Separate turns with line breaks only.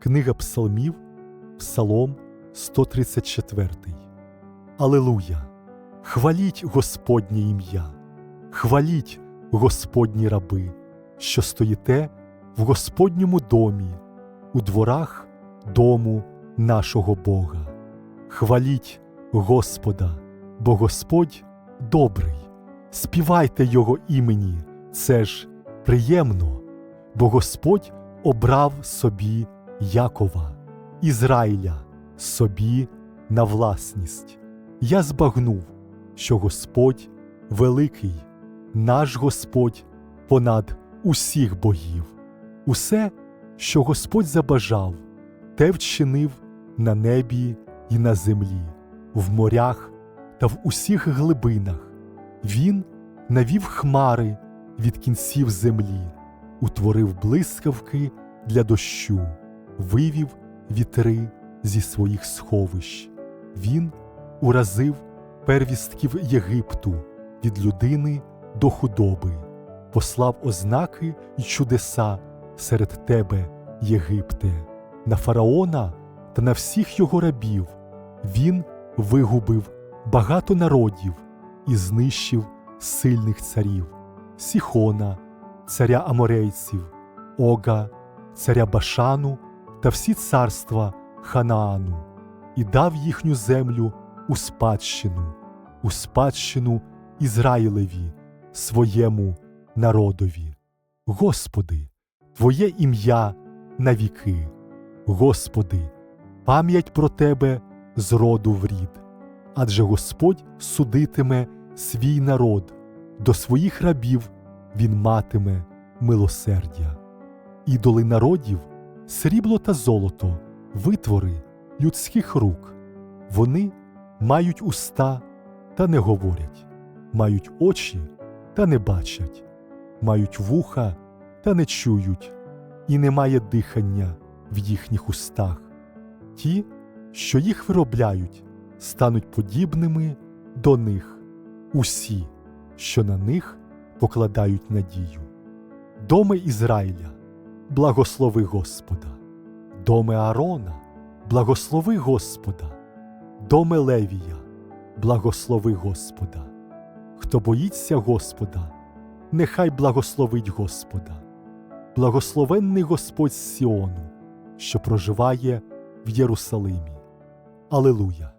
Книга Псалмів, Псалом 134. Алилуя! Хваліть Господнє ім'я, хваліть Господні раби, що стоїте в Господньому домі, у дворах дому нашого Бога. Хваліть Господа, бо Господь добрий, співайте Його імені, це ж приємно, бо Господь обрав собі Якова, Ізраїля собі на власність. Я збагнув, що Господь великий, наш Господь понад усіх богів. Усе, що Господь забажав, те вчинив на небі і на землі, в морях та в усіх глибинах. Він навів хмари від кінців землі, утворив блискавки для дощу, вивів вітри зі своїх сховищ. Він уразив первістків Єгипту від людини до худоби, послав ознаки й чудеса серед тебе, Єгипте, на фараона та на всіх його рабів. Він вигубив багато народів і знищив сильних царів Сіхона, царя Аморейців, Ога, царя Башану та всі царства Ханаану, і дав їхню землю у спадщину, у спадщину Ізраїлеві, своєму народові. Господи, Твоє ім'я навіки. Господи, пам'ять про Тебе з роду в рід, адже Господь судитиме свій народ, до своїх рабів він матиме милосердя. Ідоли народів, срібло та золото, витвори людських рук. Вони мають уста та не говорять, мають очі та не бачать, мають вуха та не чують, і немає дихання в їхніх устах. Ті, що їх виробляють, стануть подібними до них, усі, що на них покладають надію. Доми Ізраїля, благослови Господа, доми Аарона, благослови Господа, доми Левія, благослови Господа. Хто боїться Господа, нехай благословить Господа. Благословенний Господь Сіону, що проживає в Єрусалимі. Алилуя!